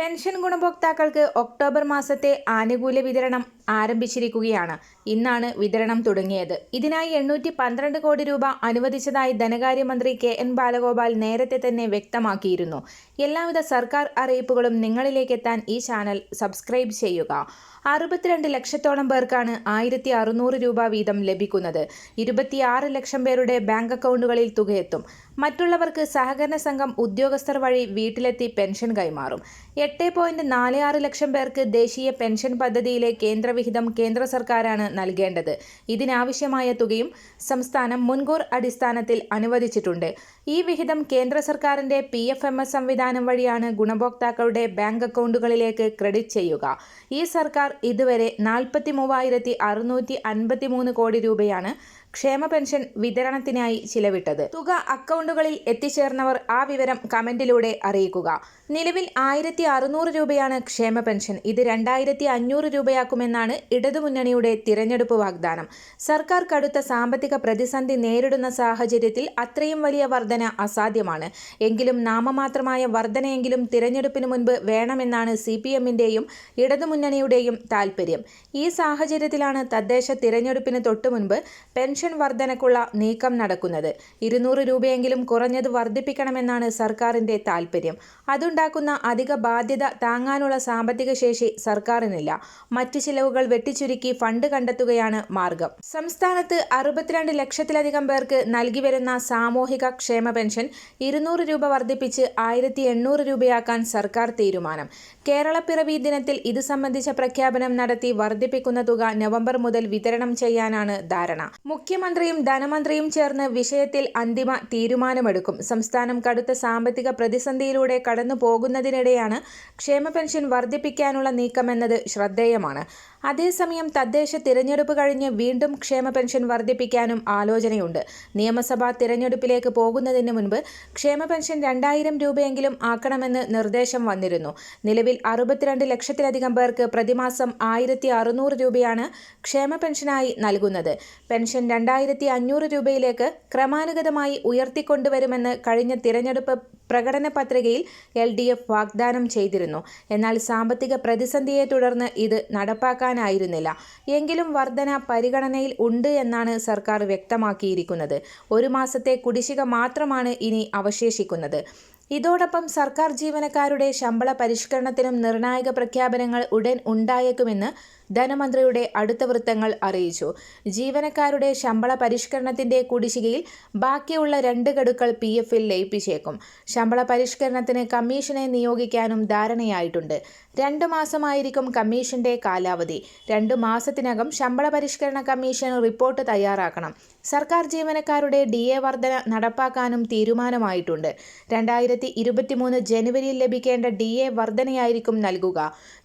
Pension ഗുണഭോക്താക്കൾക്ക് October മാസത്തെ ആനുകൂല്യ വിതരണം ആരംഭിച്ചിരിക്കുകയാണ്. ഇന്നാണ് വിതരണം തുടങ്ങിയത്. ഇതിനായി എണ്ണൂറ്റി പന്ത്രണ്ട് കോടി രൂപ അനുവദിച്ചതായി ധനകാര്യമന്ത്രി കെ എൻ ബാലഗോപാൽ നേരത്തെ തന്നെ വ്യക്തമാക്കിയിരുന്നു. എല്ലാവിധ സർക്കാർ അറിയിപ്പുകളും നിങ്ങളിലേക്ക് എത്താൻ ഈ ചാനൽ സബ്സ്ക്രൈബ് ചെയ്യുക. അറുപത്തിരണ്ട് ലക്ഷത്തോളം പേർക്കാണ് ആയിരത്തി അറുന്നൂറ് രൂപ വീതം ലഭിക്കുന്നത്. ഇരുപത്തിയാറ് ലക്ഷം പേരുടെ ബാങ്ക് അക്കൗണ്ടുകളിൽ തുകയെത്തും. മറ്റുള്ളവർക്ക് സഹകരണ സംഘം ഉദ്യോഗസ്ഥർ വഴി വീട്ടിലെത്തി പെൻഷൻ കൈമാറും. എട്ട് പോയിന്റ് നാല് ആറ് ലക്ഷം പേർക്ക് ദേശീയ പെൻഷൻ പദ്ധതിയിലെ കേന്ദ്രവിഹിതം കേന്ദ്ര സർക്കാരാണ് നൽകേണ്ടത്. ഇതിനാവശ്യമായ തുകയും സംസ്ഥാനം മുൻകൂർ അടിസ്ഥാനത്തിൽ അനുവദിച്ചിട്ടുണ്ട്. ഈ വിഹിതം കേന്ദ്ര സർക്കാരിന്റെ പി എഫ് എം എസ് സംവിധാനം വഴിയാണ് ഗുണഭോക്താക്കളുടെ ബാങ്ക് അക്കൗണ്ടുകളിലേക്ക് ക്രെഡിറ്റ് ചെയ്യുക. ഈ സർക്കാർ ഇതുവരെ നാൽപ്പത്തി മൂവായിരത്തി അറുന്നൂറ്റി അൻപത്തി മൂന്ന് കോടി രൂപയാണ് ക്ഷേമ പെൻഷൻ വിതരണത്തിനായി ചിലവിട്ടത്. തുക അക്കൗണ്ടുകളിൽ എത്തിച്ചേർന്നവർ ആ വിവരം കമന്റിലൂടെ അറിയിക്കുക. നിലവിൽ ആയിരത്തി അറുന്നൂറ് രൂപയാണ് ക്ഷേമ പെൻഷൻ. ഇത് രണ്ടായിരത്തി അഞ്ഞൂറ് രൂപയാക്കുമെന്നാണ് ഇടതുമുന്നണിയുടെ തിരഞ്ഞെടുപ്പ് വാഗ്ദാനം. സർക്കാർ കടുത്ത സാമ്പത്തിക പ്രതിസന്ധി നേരിടുന്ന സാഹചര്യത്തിൽ അത്രയും വലിയ വർധന അസാധ്യമാണ്. എങ്കിലും നാമമാത്രമായ വർധനയെങ്കിലും തിരഞ്ഞെടുപ്പിന് മുൻപ് വേണമെന്നാണ് സി പി എമ്മിന്റെയും ഇടതുമുന്നണിയുടെയും താൽപ്പര്യം ഈ സാഹചര്യത്തിലാണ് തദ്ദേശ തിരഞ്ഞെടുപ്പിന് തൊട്ടുമുൻപ് പെൻഷൻ വർധനക്കുള്ള നീക്കം നടക്കുന്നത്. ഇരുന്നൂറ് രൂപയെങ്കിലും കുറഞ്ഞത് വർദ്ധിപ്പിക്കണമെന്നാണ് സർക്കാരിന്റെ താൽപ്പര്യം അതുണ്ടാക്കുന്ന അധിക ബാധ്യത താങ്ങാനുള്ള സാമ്പത്തിക ശേഷി സർക്കാരിനില്ല. മറ്റ് ചിലവുകൾ വെട്ടിച്ചുരുക്കി ഫണ്ട് കണ്ടെത്തുകയാണ് മാർഗം. സംസ്ഥാനത്ത് അറുപത്തിരണ്ട് ലക്ഷത്തിലധികം പേർക്ക് നൽകി വരുന്ന സാമൂഹിക ക്ഷേമ പെൻഷൻ ഇരുന്നൂറ് രൂപ വർദ്ധിപ്പിച്ച് ആയിരത്തി എണ്ണൂറ് രൂപയാക്കാൻ സർക്കാർ തീരുമാനം. കേരളപ്പിറവി ദിനത്തിൽ ഇത് സംബന്ധിച്ച പ്രഖ്യാപനം നടത്തി വർദ്ധിപ്പിക്കുന്ന തുക നവംബർ മുതൽ വിതരണം ചെയ്യാനാണ് ധാരണ. മുഖ്യമന്ത്രിയും ധനമന്ത്രിയും ചേർന്ന് വിഷയത്തിൽ അന്തിമ തീരുമാനമെടുക്കും. സംസ്ഥാനം കടുത്ത സാമ്പത്തിക പ്രതിസന്ധിയിലൂടെ കടന്നു പോകുന്നതിനിടെയാണ് ക്ഷേമ പെൻഷൻ വർദ്ധിപ്പിക്കാനുള്ള നീക്കമെന്നത് ശ്രദ്ധേയമാണ്. അതേസമയം തദ്ദേശ തിരഞ്ഞെടുപ്പ് കഴിഞ്ഞ് വീണ്ടും ക്ഷേമ പെൻഷൻ വർദ്ധിപ്പിക്കാനും ആലോചനയുണ്ട്. നിയമസഭാ തിരഞ്ഞെടുപ്പിലേക്ക് പോകുന്നതിന് മുൻപ് ക്ഷേമ പെൻഷൻ രണ്ടായിരം രൂപയെങ്കിലും ആക്കണമെന്ന് നിർദ്ദേശം വന്നിരുന്നു. നിലവിൽ അറുപത്തിരണ്ട് ലക്ഷത്തിലധികം പേർക്ക് പ്രതിമാസം ആയിരത്തി രൂപയാണ് ക്ഷേമ പെൻഷനായി നൽകുന്നത്. പെൻഷൻ രണ്ടായിരത്തി അഞ്ഞൂറ് രൂപയിലേക്ക് ക്രമാനുഗതമായി ഉയർത്തിക്കൊണ്ടുവരുമെന്ന് കഴിഞ്ഞ തിരഞ്ഞെടുപ്പ് പ്രകടന പത്രികയിൽ എൽ ഡി എഫ് വാഗ്ദാനം ചെയ്തിരുന്നു. എന്നാൽ സാമ്പത്തിക പ്രതിസന്ധിയെ തുടർന്ന് ഇത് നടപ്പാക്കാനായിരുന്നില്ല. എങ്കിലും വർധന പരിഗണനയിൽ ഉണ്ട് എന്നാണ് സർക്കാർ വ്യക്തമാക്കിയിരിക്കുന്നത്. ഒരു മാസത്തെ കുടിശ്ശിക മാത്രമാണ് ഇനി അവശേഷിക്കുന്നത്. ഇതോടൊപ്പം സർക്കാർ ജീവനക്കാരുടെ ശമ്പള പരിഷ്കരണത്തിനും നിർണായക പ്രഖ്യാപനങ്ങൾ ഉടൻ ഉണ്ടായേക്കുമെന്ന് ധനമന്ത്രിയുടെ അടുത്ത വൃത്തങ്ങൾ അറിയിച്ചു. ജീവനക്കാരുടെ ശമ്പള പരിഷ്കരണത്തിന്റെ കുടിശ്ശികയിൽ ബാക്കിയുള്ള രണ്ട് ഗഡുക്കൾ പി എഫിൽ ലയിപ്പിച്ചേക്കും. ശമ്പള പരിഷ്കരണത്തിന് കമ്മീഷനെ നിയോഗിക്കാനും ധാരണയായിട്ടുണ്ട്. രണ്ട് മാസമായിരിക്കും കമ്മീഷന്റെ കാലാവധി. രണ്ട് മാസത്തിനകം ശമ്പള പരിഷ്കരണ കമ്മീഷൻ റിപ്പോർട്ട് തയ്യാറാക്കണം. സർക്കാർ ജീവനക്കാരുടെ ഡി എ വർധന നടപ്പാക്കാനും തീരുമാനമായിട്ടുണ്ട്. രണ്ടായിരത്തി ഇരുപത്തിമൂന്ന് ജനുവരിയിൽ ലഭിക്കേണ്ട ഡി എ വർധനയായിരിക്കും നൽകുക.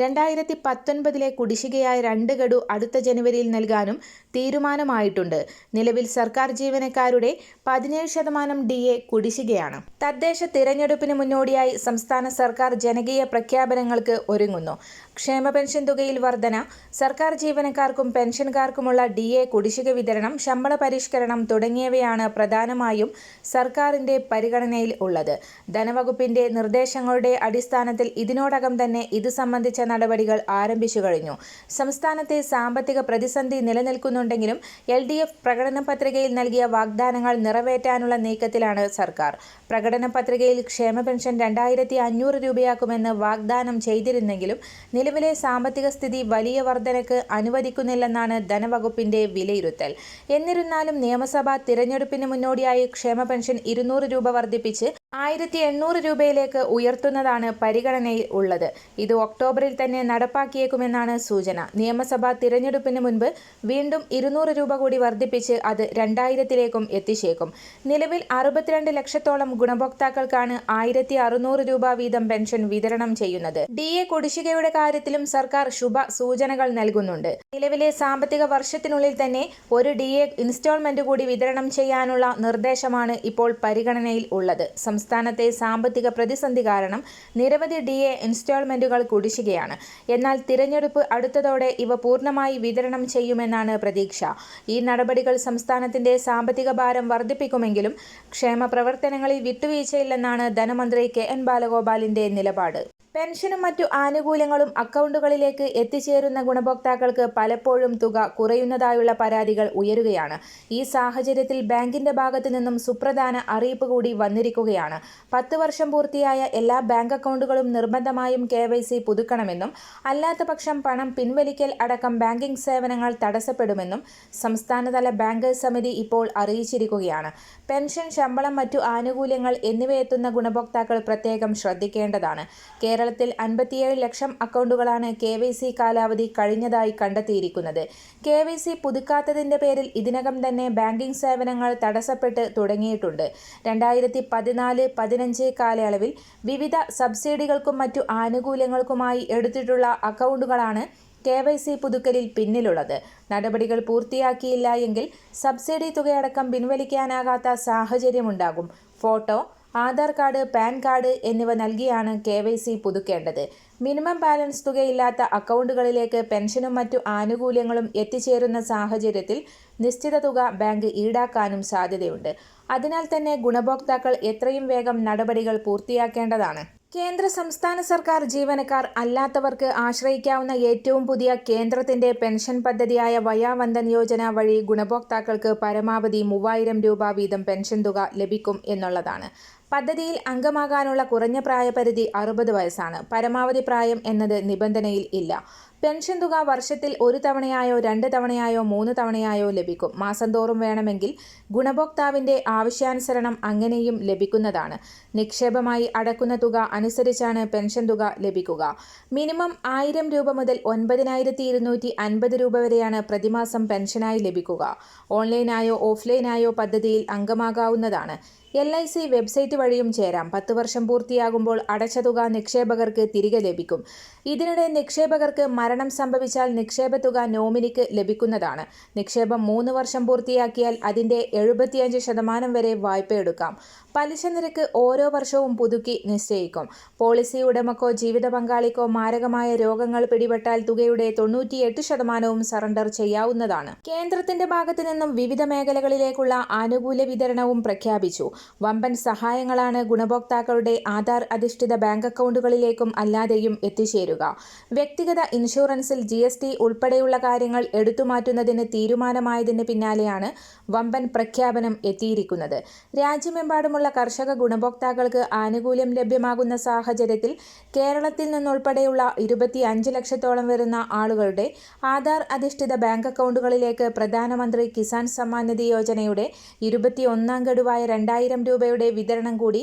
രണ്ടായിരത്തി പത്തൊൻപതിലെ കുടിശ്ശികയായ രണ്ട് ഗഡു അടുത്ത ജനുവരിയിൽ നൽകാനും തീരുമാനമായിട്ടുണ്ട്. നിലവിൽ സർക്കാർ ജീവനക്കാരുടെ പതിനേഴ് ശതമാനം ഡി എ കുടിശ്ശികയാണ്. തദ്ദേശ തിരഞ്ഞെടുപ്പിന് മുന്നോടിയായി സംസ്ഥാന സർക്കാർ ജനകീയ പ്രഖ്യാപനങ്ങൾക്ക് ഒരുങ്ങുന്നു. ക്ഷേമ പെൻഷൻ തുകയിൽ വർധന സർക്കാർ ജീവനക്കാർക്കും പെൻഷൻകാർക്കുമുള്ള ഡി എ കുടിശ്ശിക വിതരണം ശമ്പള പരിഷ്കരണം തുടങ്ങിയവയാണ് പ്രധാനമായും സർക്കാരിന്റെ പരിഗണനയിൽ ഉള്ളത്. ധനവകുപ്പിന്റെ നിർദ്ദേശങ്ങളുടെ അടിസ്ഥാനത്തിൽ ഇതിനോടകം തന്നെ ഇത് സംബന്ധിച്ച നടപടികൾ ആരംഭിച്ചു കഴിഞ്ഞു. സംസ്ഥാനത്തെ സാമ്പത്തിക പ്രതിസന്ധി നിലനിൽക്കുന്നുണ്ടെങ്കിലും എൽ ഡി എഫ് പ്രകടന പത്രികയിൽ നൽകിയ വാഗ്ദാനങ്ങൾ നിറവേറ്റാനുള്ള നീക്കത്തിലാണ് സർക്കാർ. പ്രകടന പത്രികയിൽ ക്ഷേമ പെൻഷൻ രണ്ടായിരത്തി അഞ്ഞൂറ് രൂപയാക്കുമെന്ന് വാഗ്ദാനം ചെയ്തിരുന്നെങ്കിലും നിലവിലെ സാമ്പത്തിക സ്ഥിതി വലിയ വർധനക്ക് അനുവദിക്കുന്നില്ലെന്നാണ് ധനവകുപ്പിന്റെ വിലയിരുത്തൽ. എന്നിരുന്നാലും നിയമസഭാ തിരഞ്ഞെടുപ്പിന് മുന്നോടിയായി ക്ഷേമ പെൻഷൻ ഇരുന്നൂറ് രൂപ വർദ്ധിപ്പിച്ച് ആയിരത്തി എണ്ണൂറ് രൂപയിലേക്ക് ഉയർത്തുന്നതാണ് പരിഗണനയിൽ ഉള്ളത്. ഇത് ഒക്ടോബറിൽ തന്നെ നടപ്പാക്കിയേക്കുമെന്നാണ് സൂചന. നിയമസഭാ തിരഞ്ഞെടുപ്പിന് മുൻപ് വീണ്ടും ഇരുന്നൂറ് രൂപ കൂടി വർദ്ധിപ്പിച്ച് അത് രണ്ടായിരത്തിലേക്കും എത്തിച്ചേക്കും. നിലവിൽ അറുപത്തിരണ്ട് ലക്ഷത്തോളം ഗുണഭോക്താക്കൾക്കാണ് ആയിരത്തി അറുന്നൂറ് രൂപ വീതം പെൻഷൻ വിതരണം ചെയ്യുന്നത്. ഡി. എ. കുടിശ്ശികയുടെ കാര്യത്തിലും സർക്കാർ ശുഭ സൂചനകൾ നൽകുന്നുണ്ട്. നിലവിലെ സാമ്പത്തിക വർഷത്തിനുള്ളിൽ തന്നെ ഒരു ഡി. എ. ഇൻസ്റ്റാൾമെന്റ് കൂടി വിതരണം ചെയ്യാനുള്ള നിർദ്ദേശമാണ് ഇപ്പോൾ പരിഗണനയിൽ ഉള്ളത്. സംസ്ഥാനത്തെ സാമ്പത്തിക പ്രതിസന്ധി കാരണം നിരവധി ഡി എ ഇൻസ്റ്റാൾമെന്റുകൾ കുടിശ്ശികയാണ്. എന്നാൽ തിരഞ്ഞെടുപ്പ് അടുത്തതോടെ ഇവ പൂർണമായി വിതരണം ചെയ്യുമെന്നാണ് പ്രതീക്ഷ. ഈ നടപടികൾ സംസ്ഥാനത്തിന്റെ സാമ്പത്തിക ഭാരം വർദ്ധിപ്പിക്കുമെങ്കിലും ക്ഷേമ പ്രവർത്തനങ്ങളിൽ വിട്ടുവീഴ്ചയില്ലെന്നാണ് ധനമന്ത്രി കെ എൻ ബാലഗോപാലിന്റെ നിലപാട്. പെൻഷനും മറ്റു ആനുകൂല്യങ്ങളും അക്കൗണ്ടുകളിലേക്ക് എത്തിച്ചേരുന്ന ഗുണഭോക്താക്കൾക്ക് പലപ്പോഴും തുക കുറയുന്നതായുള്ള പരാതികൾ ഉയരുകയാണ്. ഈ സാഹചര്യത്തിൽ ബാങ്കിന്റെ ഭാഗത്തു നിന്നും സുപ്രധാന അറിയിപ്പ് കൂടി വന്നിരിക്കുകയാണ്. പത്ത് വർഷം പൂർത്തിയായ എല്ലാ ബാങ്ക് അക്കൗണ്ടുകളും നിർബന്ധമായും കെ പുതുക്കണമെന്നും അല്ലാത്ത പക്ഷം പണം പിൻവലിക്കൽ അടക്കം ബാങ്കിംഗ് സേവനങ്ങൾ തടസ്സപ്പെടുമെന്നും സംസ്ഥാനതല ബാങ്കേഴ്സ് സമിതി ഇപ്പോൾ അറിയിച്ചിരിക്കുകയാണ്. പെൻഷൻ ശമ്പളം മറ്റു ആനുകൂല്യങ്ങൾ എന്നിവയെത്തുന്ന ഗുണഭോക്താക്കൾ പ്രത്യേകം ശ്രദ്ധിക്കേണ്ടതാണ്. കേരളത്തിൽ അൻപത്തിയേഴ് ലക്ഷം അക്കൗണ്ടുകളാണ് കെ വൈ സി കാലാവധി കഴിഞ്ഞതായി കണ്ടെത്തിയിരിക്കുന്നത്. കെ വൈ സി പുതുക്കാത്തതിന്റെ പേരിൽ ഇതിനകം തന്നെ ബാങ്കിംഗ് സേവനങ്ങൾ തടസ്സപ്പെട്ട് തുടങ്ങിയിട്ടുണ്ട്. രണ്ടായിരത്തി പതിനാല് പതിനഞ്ച് കാലയളവിൽ വിവിധ സബ്സിഡികൾക്കും മറ്റു ആനുകൂല്യങ്ങൾക്കുമായി എടുത്തിട്ടുള്ള അക്കൗണ്ടുകളാണ് കെ വൈ സി പുതുക്കലിൽ പിന്നിലുള്ളത്. നടപടികൾ പൂർത്തിയാക്കിയില്ല എങ്കിൽ സബ്സിഡി തുകയടക്കം പിൻവലിക്കാനാകാത്ത സാഹചര്യമുണ്ടാകും. Photo Aadhaar card pan card എന്നിവ നൽകിയാണ് കെ വൈ സി പുതുക്കേണ്ടത്. മിനിമം ബാലൻസ് തുകയില്ലാത്ത അക്കൗണ്ടുകളിലേക്ക് പെൻഷനും മറ്റു ആനുകൂല്യങ്ങളും എത്തിച്ചേരുന്ന സാഹചര്യത്തിൽ നിശ്ചിത തുക ബാങ്ക് ഈടാക്കാനും സാധ്യതയുണ്ട്. അതിനാൽ തന്നെ ഗുണഭോക്താക്കൾ എത്രയും വേഗം നടപടികൾ പൂർത്തിയാക്കേണ്ടതാണ്. കേന്ദ്ര സംസ്ഥാന സർക്കാർ ജീവനക്കാർ അല്ലാത്തവർക്ക് ആശ്രയിക്കാവുന്ന ഏറ്റവും പുതിയ കേന്ദ്രത്തിന്റെ പെൻഷൻ പദ്ധതിയായ വയാവന്ദൻ യോജന വഴി ഗുണഭോക്താക്കൾക്ക് പരമാവധി മൂവായിരം രൂപ വീതം പെൻഷൻ തുക ലഭിക്കും എന്നുള്ളതാണ്. പദ്ധതിയിൽ അംഗമാകാനുള്ള കുറഞ്ഞ പ്രായപരിധി അറുപത് വയസ്സാണ്. പരമാവധി പ്രായം എന്നത് നിബന്ധനയിൽ ഇല്ല. പെൻഷൻ തുക വർഷത്തിൽ ഒരു തവണയായോ രണ്ട് തവണയായോ മൂന്ന് തവണയായോ ലഭിക്കും. മാസം തോറും വേണമെങ്കിൽ ഗുണഭോക്താവിന്റെ ആവശ്യാനുസരണം അങ്ങനെയും ലഭിക്കുന്നതാണ്. നിക്ഷേപമായി അടക്കുന്ന തുക അനുസരിച്ചാണ് പെൻഷൻ തുക ലഭിക്കുക. മിനിമം ആയിരം രൂപ മുതൽ ഒൻപതിനായിരത്തി ഇരുന്നൂറ്റി അൻപത് രൂപ വരെയാണ് പ്രതിമാസം പെൻഷനായി ലഭിക്കുക. ഓൺലൈനായോ ഓഫ്ലൈനായോ പദ്ധതിയിൽ അംഗമാകാവുന്നതാണ്. എൽ ഐ സി വെബ്സൈറ്റ് വഴിയും ചേരാം. പത്ത് വർഷം പൂർത്തിയാകുമ്പോൾ അടച്ച തുക നിക്ഷേപകർക്ക് തിരികെ ലഭിക്കും. ഇതിനിടെ നിക്ഷേപകർക്ക് മരണം സംഭവിച്ചാൽ നിക്ഷേപ തുക നോമിനിക്ക് ലഭിക്കുന്നതാണ്. നിക്ഷേപം മൂന്ന് വർഷം പൂർത്തിയാക്കിയാൽ അതിന്റെ എഴുപത്തിയഞ്ച് ശതമാനം വരെ വായ്പ എടുക്കാം പലിശ നിരക്ക് ഓരോ വർഷവും പുതുക്കി നിശ്ചയിക്കും. പോളിസി ഉടമക്കോ ജീവിത പങ്കാളിക്കോ മാരകമായ രോഗങ്ങൾ പിടിപെട്ടാൽ തുകയുടെ തൊണ്ണൂറ്റിയെട്ട് ശതമാനവും സറണ്ടർ ചെയ്യാവുന്നതാണ്. കേന്ദ്രത്തിന്റെ ഭാഗത്തു നിന്നും വിവിധ മേഖലകളിലേക്കുള്ള ആനുകൂല്യ വിതരണവും പ്രഖ്യാപിച്ചു. വമ്പൻ സഹായങ്ങളാണ് ഗുണഭോക്താക്കളുടെ ആധാർ അധിഷ്ഠിത ബാങ്ക് അക്കൗണ്ടുകളിലേക്കും അല്ലാതെയും എത്തിച്ചേരുക. വ്യക്തിഗത ഇൻഷുറൻസിൽ ജി എസ് ടി ഉൾപ്പെടെയുള്ള കാര്യങ്ങൾ എടുത്തുമാറ്റുന്നതിന് തീരുമാനമായതിന് പിന്നാലെയാണ് വമ്പൻ പ്രഖ്യാപനം എത്തിയിരിക്കുന്നത്. രാജ്യമെമ്പാടുമുള്ള കർഷക ഗുണഭോക്താക്കൾക്ക് ആനുകൂല്യം ലഭ്യമാകുന്ന സാഹചര്യത്തിൽ കേരളത്തിൽ നിന്നുൾപ്പെടെയുള്ള ഇരുപത്തി അഞ്ച് ലക്ഷത്തോളം വരുന്ന ആളുകളുടെ ആധാർ അധിഷ്ഠിത ബാങ്ക് അക്കൗണ്ടുകളിലേക്ക് പ്രധാനമന്ത്രി കിസാൻ സമ്മാൻ നിധി യോജനയുടെ ഇരുപത്തിയൊന്നാം ഗഡുവായ രണ്ടായിരം രൂപയുടെ വിതരണം കൂടി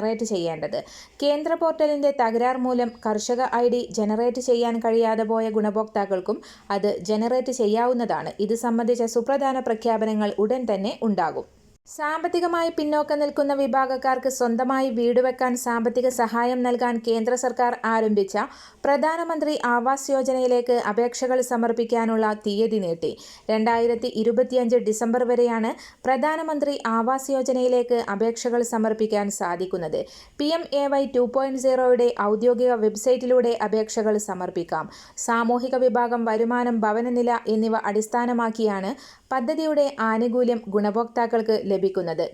ജനറേറ്റ് ചെയ്യേണ്ടത്. കേന്ദ്ര പോർട്ടലിന്റെ തകരാർ മൂലം കർഷക ഐ ഡി ജനറേറ്റ് ചെയ്യാൻ കഴിയാതെ പോയ ഗുണഭോക്താക്കൾക്കും അത് ജനറേറ്റ് ചെയ്യാവുന്നതാണ്. ഇത് സംബന്ധിച്ച സുപ്രധാന പ്രഖ്യാപനങ്ങൾ ഉടൻ തന്നെ ഉണ്ടാകും. സാമ്പത്തികമായി പിന്നോക്കം നിൽക്കുന്ന വിഭാഗക്കാർക്ക് സ്വന്തമായി വീട് വെക്കാൻ സാമ്പത്തിക സഹായം നൽകാൻ കേന്ദ്ര സർക്കാർ ആരംഭിച്ച പ്രധാനമന്ത്രി ആവാസ് യോജനയിലേക്ക് അപേക്ഷകൾ സമർപ്പിക്കാനുള്ള തീയതി നീട്ടി. രണ്ടായിരത്തി ഇരുപത്തിയഞ്ച് ഡിസംബർ വരെയാണ് പ്രധാനമന്ത്രി ആവാസ് യോജനയിലേക്ക് അപേക്ഷകൾ സമർപ്പിക്കാൻ സാധിക്കുന്നത്. P M A Y two point സീറോയുടെ ഔദ്യോഗിക വെബ്സൈറ്റിലൂടെ അപേക്ഷകൾ സമർപ്പിക്കാം. സാമൂഹിക വിഭാഗം വരുമാനം ഭവനനില എന്നിവ അടിസ്ഥാനമാക്കിയാണ് പദ്ധതിയുടെ ആനുകൂല്യം ഗുണഭോക്താക്കൾക്ക് ലഭിക്കുന്നത്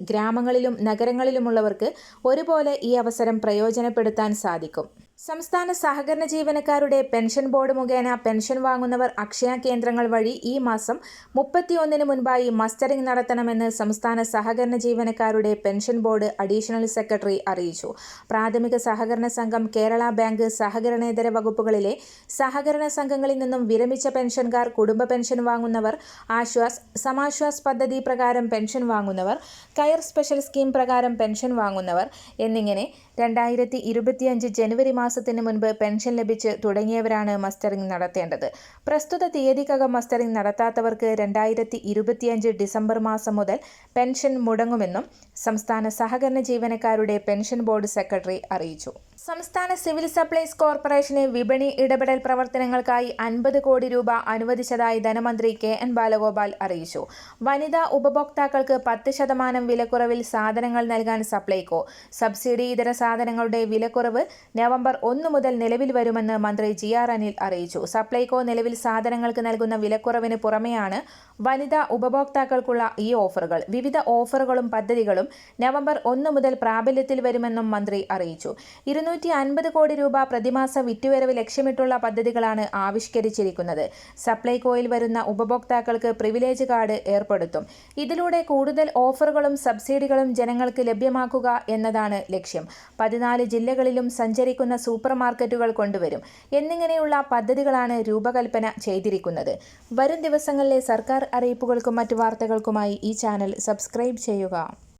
ഗ്രാമങ്ങളിലും നഗരങ്ങളിലുമുള്ളവർക്ക് ഒരുപോലെ ഈ അവസരം പ്രയോജനപ്പെടുത്താൻ സാധിക്കും. സംസ്ഥാന സഹകരണ ജീവനക്കാരുടെ പെൻഷൻ ബോർഡ് മുഖേന പെൻഷൻ വാങ്ങുന്നവർ അക്ഷയ കേന്ദ്രങ്ങൾ വഴി ഈ മാസം മുപ്പത്തിയൊന്നിന് മുൻപായി മസ്റ്ററിംഗ് നടത്തണമെന്ന് സംസ്ഥാന സഹകരണ ജീവനക്കാരുടെ പെൻഷൻ ബോർഡ് അഡീഷണൽ സെക്രട്ടറി അറിയിച്ചു. പ്രാഥമിക സഹകരണ സംഘം കേരള ബാങ്ക് സഹകരണേതര വകുപ്പുകളിലെ സഹകരണ സംഘങ്ങളിൽ നിന്നും വിരമിച്ച പെൻഷൻകാർ കുടുംബ പെൻഷൻ വാങ്ങുന്നവർ ആശ്വാസ് സമാശ്വാസ് പദ്ധതി പ്രകാരം പെൻഷൻ വാങ്ങുന്നവർ കയർ സ്പെഷ്യൽ സ്കീം പ്രകാരം പെൻഷൻ വാങ്ങുന്നവർ എന്നിങ്ങനെ രണ്ടായിരത്തി ഇരുപത്തിയഞ്ച് ജനുവരി മാസത്തിന് മുൻപ് പെൻഷൻ ലഭിച്ച് തുടങ്ങിയവരാണ് മസ്റ്ററിംഗ് നടത്തേണ്ടത്. പ്രസ്തുത തീയതിക്കകം മസ്റ്ററിംഗ് നടത്താത്തവർക്ക് രണ്ടായിരത്തി ഇരുപത്തിയഞ്ച് ഡിസംബർ മാസം മുതൽ പെൻഷൻ മുടങ്ങുമെന്നും സംസ്ഥാന സഹകരണ ജീവനക്കാരുടെ പെൻഷൻ ബോർഡ് സെക്രട്ടറി അറിയിച്ചു. സംസ്ഥാന സിവിൽ സപ്ലൈസ് കോർപ്പറേഷന് വിപണി ഇടപെടൽ പ്രവർത്തനങ്ങൾക്കായി അൻപത് കോടി രൂപ അനുവദിച്ചതായി ധനമന്ത്രി കെ എൻ ബാലഗോപാൽ അറിയിച്ചു. വനിതാ ഉപഭോക്താക്കൾക്ക് പത്ത് ശതമാനം വിലക്കുറവിൽ സാധനങ്ങൾ നൽകാൻ സപ്ലൈകോ. സബ്സിഡി ഇതര സാധനങ്ങളുടെ വിലക്കുറവ് നവംബർ ഒന്ന് മുതൽ നിലവിൽ വരുമെന്ന് മന്ത്രി ജി ആർ അനിൽ അറിയിച്ചു. സപ്ലൈകോ നിലവിൽ സാധനങ്ങൾക്ക് നൽകുന്ന വിലക്കുറവിന് പുറമെയാണ് വനിതാ ഉപഭോക്താക്കൾക്കുള്ള ഈ ഓഫറുകൾ. വിവിധ ഓഫറുകളും പദ്ധതികളും നവംബർ ഒന്ന് മുതൽ പ്രാബല്യത്തിൽ വരുമെന്നും മന്ത്രി അറിയിച്ചു. ഇരുന്നൂറ്റി അൻപത് കോടി രൂപ പ്രതിമാസ വിറ്റുവരവ് ലക്ഷ്യമിട്ടുള്ള പദ്ധതികളാണ് ആവിഷ്കരിച്ചിരിക്കുന്നത്. സപ്ലൈകോയിൽ വരുന്ന ഉപഭോക്താക്കൾക്ക് പ്രിവിലേജ് കാർഡ് ഏർപ്പെടുത്തും. ഇതിലൂടെ കൂടുതൽ ഓഫറുകളും സബ്സിഡികളും ജനങ്ങൾക്ക് ലഭ്യമാക്കുക എന്നതാണ് ലക്ഷ്യം. പതിനാല് ജില്ലകളിലും സഞ്ചരിക്കുന്ന സൂപ്പർ മാർക്കറ്റുകൾ കൊണ്ടുവരും. എന്നിങ്ങനെയുള്ള പദ്ധതികളാണ് രൂപകൽപ്പന ചെയ്തിരിക്കുന്നത്. വരും ദിവസങ്ങളിലെ സർക്കാർ അറിയിപ്പുകൾക്കും മറ്റു വാർത്തകൾക്കുമായി ഈ ചാനൽ സബ്സ്ക്രൈബ് ചെയ്യുക.